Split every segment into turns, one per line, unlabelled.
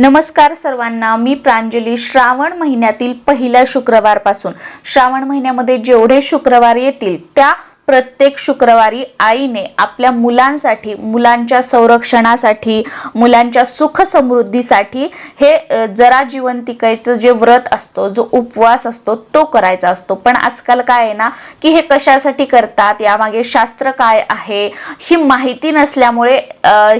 नमस्कार सर्वांना मी प्रांजली. श्रावण महिन्यातील पहिल्या शुक्रवारपासून. श्रावण महिन्यामध्ये जेवढे शुक्रवार येतील त्या प्रत्येक शुक्रवारी आईने आपल्या मुलांसाठी मुलांच्या संरक्षणासाठी मुलांच्या सुख समृद्धीसाठी हे जरा जिवंतिकायचं जे व्रत असतो जो उपवास असतो तो करायचा असतो. पण आजकाल काय आहे ना की हे कशासाठी करतात यामागे शास्त्र काय आहे ही माहिती नसल्यामुळे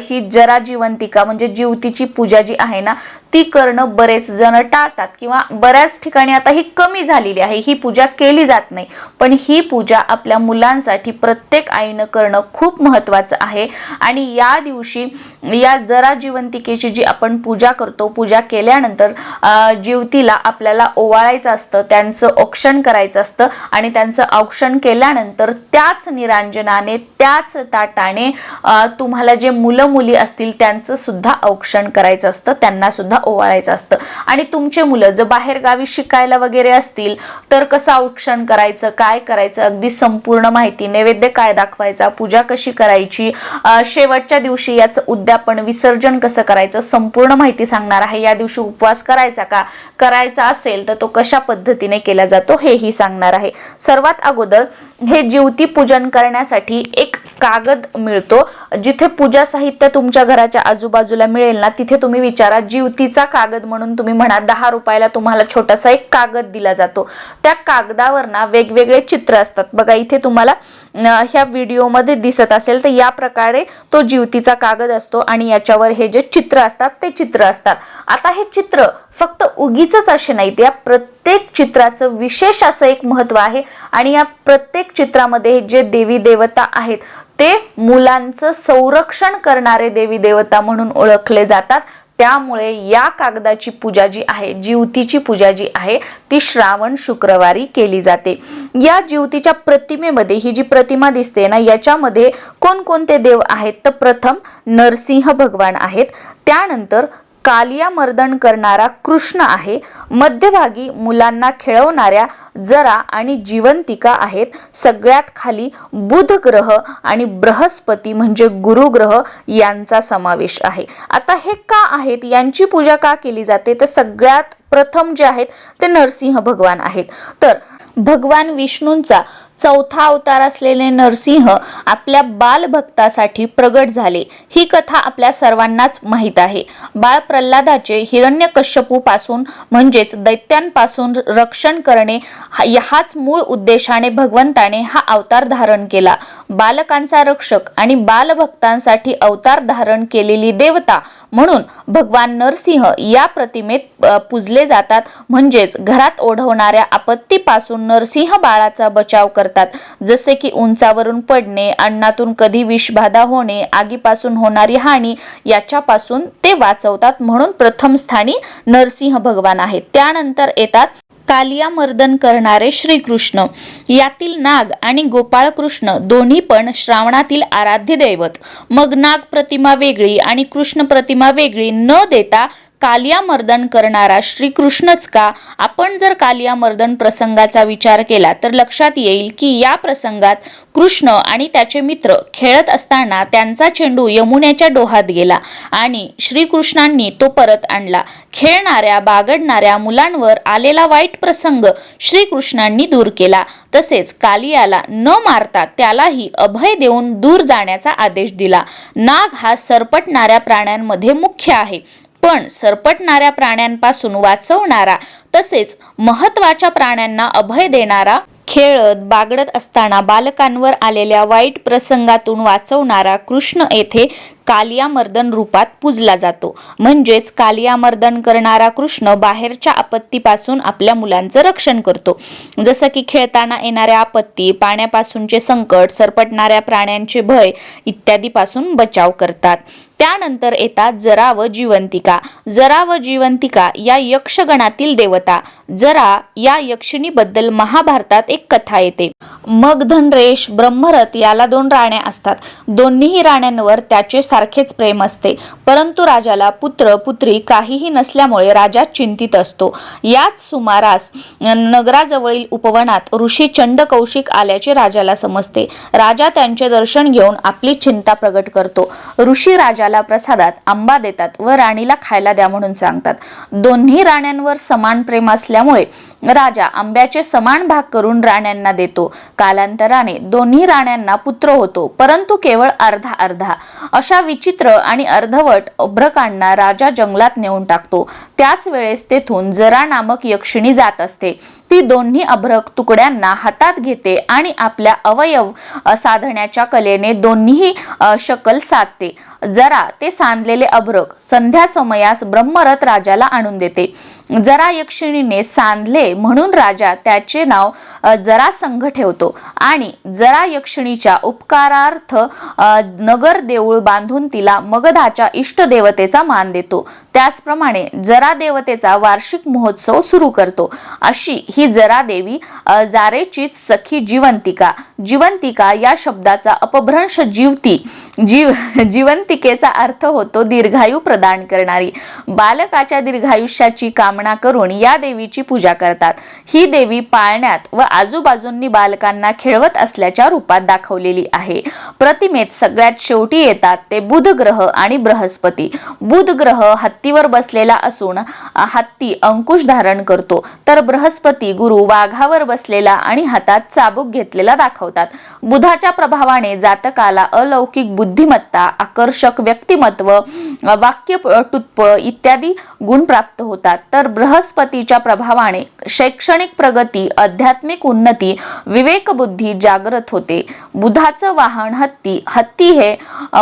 ही जरा जिवंतिका म्हणजे जीवतीची पूजा जी आहे ना ती करणं बरेच जण टाळतात. किंवा बऱ्याच ठिकाणी आता ही कमी झालेली आहे ही पूजा केली जात नाही. पण ही पूजा आपल्या मुलांसाठी प्रत्येक आईनं करणं खूप महत्त्वाचं आहे. आणि या दिवशी या जरा जिवंतिकेची जी आपण पूजा करतो पूजा केल्यानंतर जीवतीला आपल्याला ओवाळायचं असतं त्यांचं औक्षण करायचं असतं आणि त्यांचं औक्षण केल्यानंतर त्याच निरांजनाने त्याच ताटाने तुम्हाला जे मुलं मुली असतील त्यांचं सुद्धा औक्षण करायचं असतं त्यांना सुद्धा ओवाळायचं असतं. आणि तुमचे मुलं जर बाहेर गावी शिकायला वगैरे असतील तर कसं औक्षण करायचं काय करायचं अगदी संपूर्ण माहिती नैवेद्य काय दाखवायचा पूजा कशी करायची शेवटच्या दिवशी याचं उद्यापन विसर्जन कसं करायचं संपूर्ण माहिती सांगणार आहे. या दिवशी उपवास करायचा का? करायचा असेल तर तो कशा पद्धतीने केला जातो हेही सांगणार आहे. सर्वात अगोदर हे ज्योती पूजन करण्यासाठी एक कागद मिळतो. जिथे पूजा साहित्य तुमच्या घराच्या आजूबाजूला मिळेल ना तिथे तुम्ही विचारा जीवतीचा कागद म्हणून तुम्ही म्हणा दहा रुपयाला तुम्हाला छोटासा एक कागद दिला जातो. त्या कागदावर ना वेगवेगळे चित्र असतात. बघा इथे तुम्हाला तुम्हाला ह्या व्हिडिओमध्ये दिसत असेल तर या प्रकारे तो जीवतीचा कागद असतो आणि याच्यावर हे जे चित्र असतात ते चित्र असतात. आता हे चित्र फक्त उगीच असे नाहीत. या प्रत्येक चित्राचं विशेष असं एक महत्त्व आहे आणि या प्रत्येक चित्रामध्ये जे देवी देवता आहेत ते मुलांचं संरक्षण करणारे देवी देवता म्हणून ओळखले जातात. त्यामुळे या कागदाची पूजा जी आहे जीवतीची पूजा जी आहे ती श्रावण शुक्रवारी केली जाते. या जीवतीच्या प्रतिमेमध्ये ही जी प्रतिमा दिसते ना याच्यामध्ये कोणकोणते देव आहेत? तर प्रथम नरसिंह भगवान आहेत. त्यानंतर कालिया मर्दन करणारा कृष्ण आहे. मध्यभागी मुलांना खेळवणाऱ्या जरा आणि जिवंतिका आहेत. सगळ्यात खाली बुध ग्रह आणि बृहस्पती म्हणजे गुरुग्रह यांचा समावेश आहे. आता हे का आहेत? यांची पूजा का केली जाते? तर सगळ्यात प्रथम जे आहेत ते नरसिंह भगवान आहेत. तर भगवान विष्णूंचा चौथा अवतार असलेले नरसिंह आपल्या बालभक्तासाठी प्रगट झाले. ही कथा आपल्या सर्वांनाच माहीत आहे. बाळ प्रल्हादाचे हिरण्यकश्यपू पासून म्हणजेच दैत्यांपासून रक्षण करणे हाच मूळ उद्देशाने भगवंताने हा अवतार धारण केला. बालकांचा रक्षक आणि बालभक्तांसाठी अवतार धारण केलेली देवता म्हणून भगवान नरसिंह या प्रतिमेत पूजले जातात. म्हणजेच घरात ओढवणाऱ्या आपत्तीपासून नरसिंह बाळाचा बचाव करतात. जसे की उंचावरून पडणे अन्नातून कधी विषबाधा होणे आगीपासून होणारी हानी याच्यापासून ते वाचवतात म्हणून प्रथम स्थानी नरसिंह भगवान आहेत. त्यानंतर येतात कालिया मर्दन करणारे श्रीकृष्ण. यातील नाग आणि गोपाळकृष्ण दोन्ही पण श्रावणातील आराध्य दैवत. मग नाग प्रतिमा वेगळी आणि कृष्ण प्रतिमा वेगळी न देता कालिया मर्दन करणारा श्रीकृष्णच का? आपण जर कालिया मर्दन प्रसंगाचा विचार केला तर लक्षात येईल की या प्रसंगात कृष्ण आणि त्याचे मित्र खेळत असताना त्यांचा चेंडू यमुनेच्या डोहात गेला आणि श्रीकृष्णांनी तो परत आणला. खेळणाऱ्या बागडणाऱ्या मुलांवर आलेला वाईट प्रसंग श्रीकृष्णांनी दूर केला. तसेच कालियाला न मारता त्यालाही अभय देऊन दूर जाण्याचा आदेश दिला. नाग हा सरपटणाऱ्या प्राण्यांमध्ये मुख्य आहे. पण सरपटणाऱ्या प्राण्यांपासून वाचवणारा तसेच महत्त्वाच्या प्राण्यांना अभय देणारा खेळत बागडत असताना बालकांवर आलेल्या वाईट प्रसंगातून वाचवणारा कृष्ण येथे कालियामर्दन रूपात पूजला जातो. म्हणजेच कालियामर्दन करणारा कृष्ण बाहेरच्या आपत्तीपासून आपल्या मुलांचं रक्षण करतो. जसं की खेळताना येणाऱ्या आपत्ती पाण्यापासूनचे संकट सरपटणाऱ्या प्राण्यांचे भय इत्यादीपासून बचाव करतात. त्यानंतर येतात जरा व जिवंतिका. जरा व जिवंतिका या यक्षगणातील देवता. जरा या यक्षिणीबद्दल महाभारतात एक कथा येते. मग धनरेश ब्रह्मरथ याला दोन राण्या असतात. दोन्हीही राण्यांवर त्याचे सारखेच प्रेम असते. परंतु राजाला पुत्र पुत्री काहीही नसल्यामुळे राजा चिंतित असतो. याच सुमारास नगराजवळील उपवनात ऋषी चंड कौशिक आल्याचे राजाला समजते. राजा त्यांचे दर्शन घेऊन आपली चिंता प्रगट करतो. ऋषी राजाला देवाला प्रसादात आंबा देतात व राणीला खायला द्या म्हणून सांगतात. दोन्ही राण्यांवर समान प्रेम असल्यामुळे राजा आंब्याचे समान भाग करून राण्यांना देतो. कालांतराने दोन्ही राण्यांना पुत्र होतो. परंतु केवळ अर्धा अर्धा. अशा विचित्र आणि अर्धवट अभ्रकांना राजा जंगलात नेऊन टाकतो. त्याच वेळेस तेथून जरा नामक यक्षिणी जात असते. ती दोन्ही अभ्रक तुकड्यांना हातात घेते आणि आपल्या अवयव साधण्याच्या कलेने दोन्ही शकल साधते. जरा ते सांधलेले अभ्रक संध्या समयास ब्रह्मरथ राजाला आणून देते. जरा यक्षिणीने सांधले म्हणून राजा त्याचे नाव जरासंघ जरा संघ ठेवतो. आणि जरा यक्षिणीच्या उपकारार्थ नगर देऊळ बांधून तिला मगधाच्या इष्ट देवतेचा मान देतो. त्याचप्रमाणे जरा देवतेचा वार्षिक महोत्सव सुरू करतो. अशी ही जरा देवी जारेचीच सखी जिवंतिका. जिवंतिका या शब्दाचा अपभ्रंश जीवती जीव जिवंतिकेचा अर्थ होतो दीर्घायू प्रदान करणारी. बालकाच्या दीर्घायुष्याची कामना करून या देवीची पूजा करतात. ही देवी पाळण्यात व आजूबाजूंनी बालकांना खेळवत असल्याच्या रूपात दाखवलेली आहे. प्रतिमेत सगळ्यात शेवटी येतात ते बुध ग्रह आणि बृहस्पती. बुध ग्रह हत्तीवर बसलेला असून हत्ती अंकुश धारण करतो. तर बृहस्पती गुरु वाघावर बसलेला आणि हातात चाबूक घेतलेला दाखवतात. बुधाच्या प्रभावाने जातकाला अलौकिक बुद्धिमत्ता आकर्षक व्यक्तिमत्व वाक्य वाक्यटुत्प इत्यादी गुण प्राप्त होतात. तर बृहस्पतीच्या प्रभावाने शैक्षणिक प्रगती आध्यात्मिक उन्नती विवेक बुद्धी जागृत होते. बुधाचं वाहन हत्ती हत्ती हे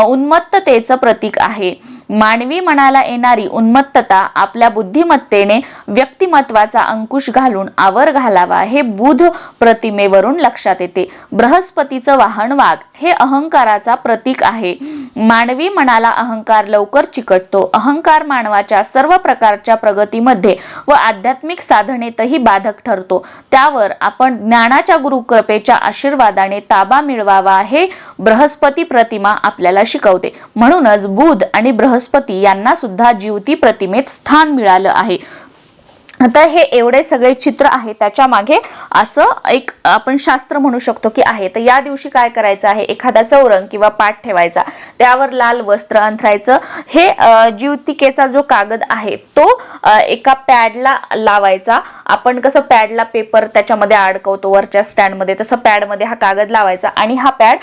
उन्मत्ततेचं प्रतीक आहे. मानवी मनाला येणारी उन्मत्तता आपल्या बुद्धिमत्तेने व्यक्तिमत्वाचा अंकुश घालून आवर घालावा हे बुध प्रतिमेवरून लक्षात येते. बृहस्पतीचं वाहन वाघ हे अहंकाराचा प्रतीक आहे. मानवी मनाला अहंकार लवकर चिकटतो. अहंकार मानवाच्या सर्व प्रकारच्या प्रगतीमध्ये व आध्यात्मिक साधनेतही बाधक ठरतो. त्यावर आपण ज्ञानाच्या गुरुकृपेच्या आशीर्वादाने ताबा मिळवावा हे बृहस्पती प्रतिमा आपल्याला शिकवते. म्हणूनच बुध आणि बृहस्पती यांना सुद्धा जीवती प्रतिमेत स्थान मिळालं आहे. आता हे एवढे सगळे चित्र आहे त्याच्यामागे असं एक आपण शास्त्र म्हणू शकतो की आहे. तर या दिवशी काय करायचं आहे? एखादा चौरंग किंवा पाठ ठेवायचा. त्यावर लाल वस्त्र अंथरायचं. हे जीवतिकेचा जो कागद आहे तो एका पॅडला लावायचा. आपण कसं पॅडला पेपर त्याच्यामध्ये अडकवतो वरच्या स्टँडमध्ये तसं पॅडमध्ये हा कागद लावायचा आणि हा पॅड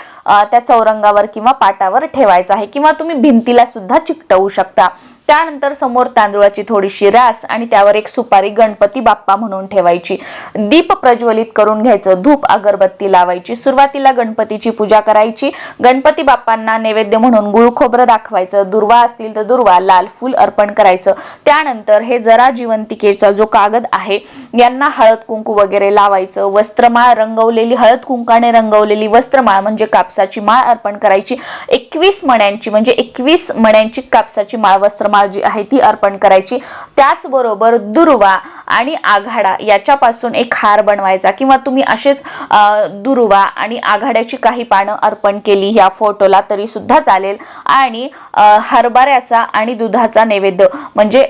त्या चौरंगावर किंवा पाटावर ठेवायचा आहे. किंवा तुम्ही भिंतीला सुद्धा चिकटवू शकता. त्यानंतर समोर तांदूळाची थोडीशी रास आणि त्यावर एक सुपारी गणपती बाप्पा म्हणून ठेवायची. दीप प्रज्वलित करून घ्यायचं. धूप अगरबत्ती लावायची. सुरुवातीला गणपतीची पूजा करायची. गणपती बाप्पांना नैवेद्य म्हणून गुळ खोबरं दाखवायचं. दुर्वा असतील तर दुर्वा लाल फूल अर्पण करायचं. त्यानंतर हे जरा जिवंतिकेचा जो कागद आहे यांना हळद कुंकू वगैरे लावायचं. वस्त्रमाळ रंगवलेली हळद कुंकाने रंगवलेली वस्त्रमाळ म्हणजे कापसाची माळ अर्पण करायची. एकवीस मण्यांची म्हणजे एकवीस मण्यांची कापसाची माळ वस्त्रमाळ जी आहे ती अर्पण करायची. त्याचबरोबर दुर्वा आणि आघाडा याच्यापासून एक हार बनवायचा किंवा तुम्ही असेच दुर्वा आणि आघाड्याची काही पानं अर्पण केली ह्या फोटोला तरी सुद्धा चालेल. आणि हरभऱ्याचा आणि दुधाचा नैवेद्य म्हणजे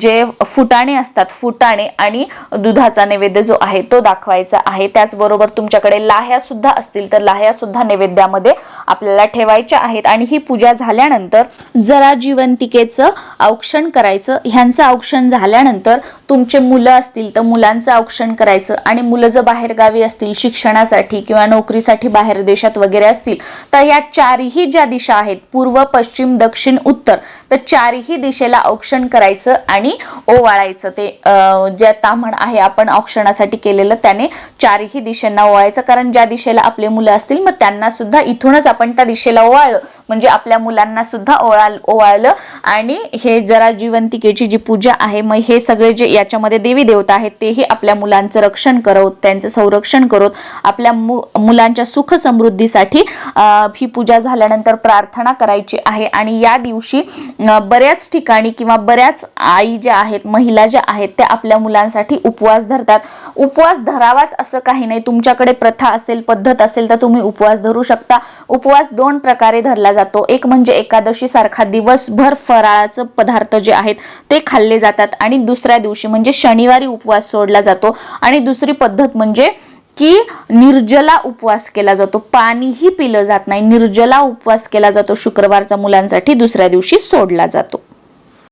जे फुटाणे असतात फुटाणे आणि दुधाचा नैवेद्य जो आहे तो दाखवायचा आहे. त्याचबरोबर तुमच्याकडे लाह्या सुद्धा असतील तर लाह्या सुद्धा नैवेद्यामध्ये आपल्याला ठेवायच्या आहेत. आणि ही पूजा झाल्यानंतर जरा जिवंतिकेचं औक्षण करायचं. ह्यांचं औक्षण झाल्यानंतर तुमचे मुलं असतील तर मुलांचं औक्षण करायचं. आणि मुलं जर बाहेरगावी असतील शिक्षणासाठी किंवा नोकरीसाठी बाहेर देशात वगैरे असतील तर या चारही ज्या दिशा आहेत पूर्व पश्चिम दक्षिण उत्तर तर चारही दिशेला औक्षण करायचं आणि ओवाळायचं. ते अं, जे ताम्हण आहे आपण औक्षणासाठी केलेलं त्याने चारही दिशेंना ओवाळायचं. कारण ज्या दिशेला आपले मुलं असतील मग त्यांना सुद्धा इथूनच आपण त्या दिशेला ओवाळलं. म्हणजे आपल्या मुलांना सुद्धा ओवाळ ओवाळलं आणि हे जरा जिवंतिकेची जी पूजा आहे मग हे सगळे जे याच्यामध्ये देवी देवता आहेत तेही आपल्या मुलांचं रक्षण करत त्यांचं संरक्षण करत आपल्या मु मुलांच्या सुख समृद्धीसाठी ही पूजा झाल्यानंतर प्रार्थना करायची आहे. आणि या दिवशी बऱ्याच ठिकाणी किंवा बऱ्याच आई ज्या आहेत महिला ज्या आहेत त्या आपल्या मुलांसाठी उपवास धरतात. उपवास धरावाच असं काही नाही. तुमच्याकडे प्रथा असेल पद्धत असेल तर तुम्ही उपवास धरू शकता. उपवास दोन प्रकारे धरला जातो. एक म्हणजे एकादशी सारखा दिवसभर फराळाचं पदार्थ जे आहेत ते खाल्ले जातात आणि दुसऱ्या दिवशी म्हणजे शनिवारी उपवास सोडला जातो. आणि दुसरी पद्धत म्हणजे की निर्जला उपवास केला जातो. पाणीही पिलं जात नाही. निर्जला उपवास केला जातो. शुक्रवारचा मुलांसाठी दुसऱ्या दिवशी सोडला जातो.